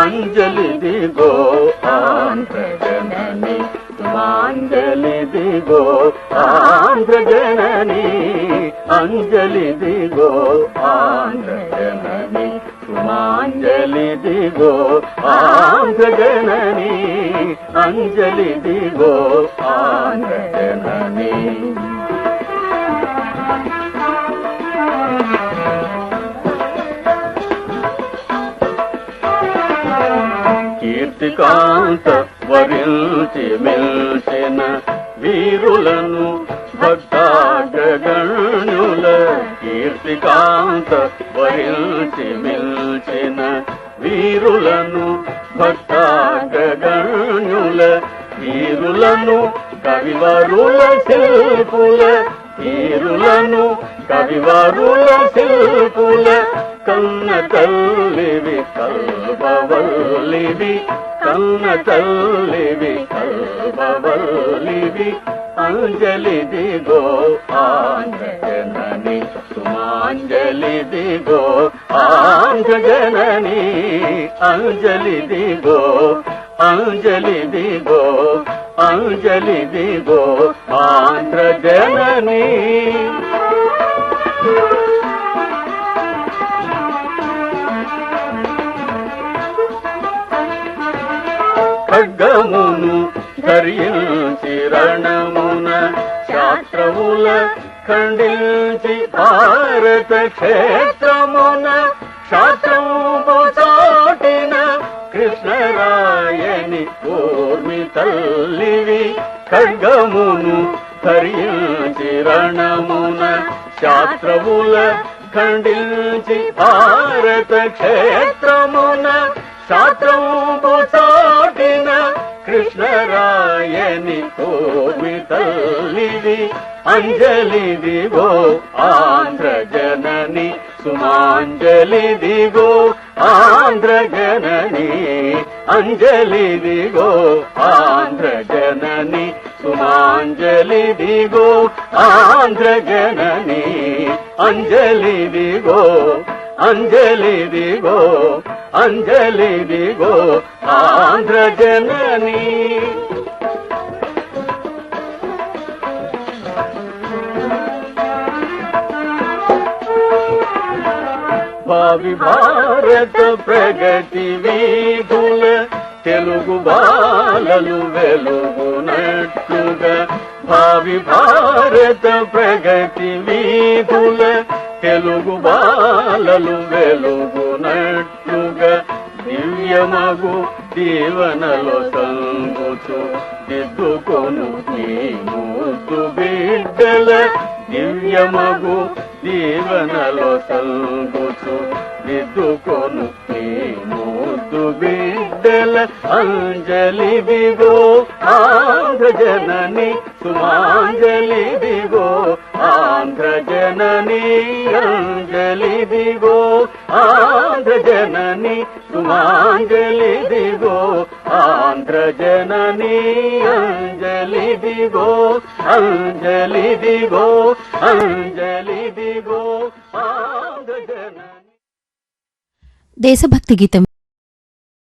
అంజలి దిగో ఆంధ్రజనని అంజలి దిగో ఆంధ్రజనని. అంజలి దిగో ఆంధ్రజనని సుమాంజలి దిగో ఆంధ్రజనని అంజలి దిగో ఆంధ్రజనని కీర్తికాంత వరించి మిల్చిన వీరులను భక్తాగ్రగణ్యుల కీర్తికాంత వరించి మిల్చిన వీరులను భక్తాగ్రగణ్యుల వీరులను కవివరుల శిల్పుల వీరులను కవివరుల శిల్పుల కన్న తల్లివి కల్పవల్లివి కన్న తల్లివి కల్పవల్లివి అంజలి దిగో ఆంజలి అంజలి దిగో ఆంధ్రజనని అంజలి దిగో అంజలి దిగో అంజలి దిగో ఆంధ్రజనని. ఖడ్గమును ధరించి రణమున శాస్త్రముల ఖండించి భారత క్షేత్రమున శాస్త్రము చాటిన కృష్ణరాయని కూర్మి తల్లివి ఖడ్గమును ధరించి రణమున శాస్త్రముల ఖండించి భారత క్షేత్రమున శాస్త్రము చాటిన కృష్ణరాయని కోమి తల్లివి అంజలి దిగో ఆంధ్ర జనని సుమాంజలి దిగో ఆంధ్ర జనని అంజలి దిగో ఆంధ్ర జనని సుమాంజలి దిగో ఆంధ్ర జనని అంజలి దిగో అంజలి దిగో అంజలి దిగో ఆంధ్ర జనని భావి భారత ప్రగతి వీధుల తెలుగు బాలలు వెలుగునట్లుగా. భావి భారత ప్రగతి వీధుల తెలుగు బాలలు వెలుగునట్లుగా. దివ్యమగు దీవనలో సంగుచు దిద్దుకొను నీ బిడ్డల. దివ్యమగు దీవనలో సంగుచు దిద్దుకొను నీ ముద్దు బిడ్డల అంజలి దిగో ఆంధ్ర జనని సుమాంజలి దిగో ఆంధ్ర జనని అంజలి దిగో ఆంధ్ర జనని సుమాంజలి దిగో ఆంధ్ర జనని అంజలి దిగో అంజలి దిగో అంజలి దిగో ఆ దేశభక్తి గీతం.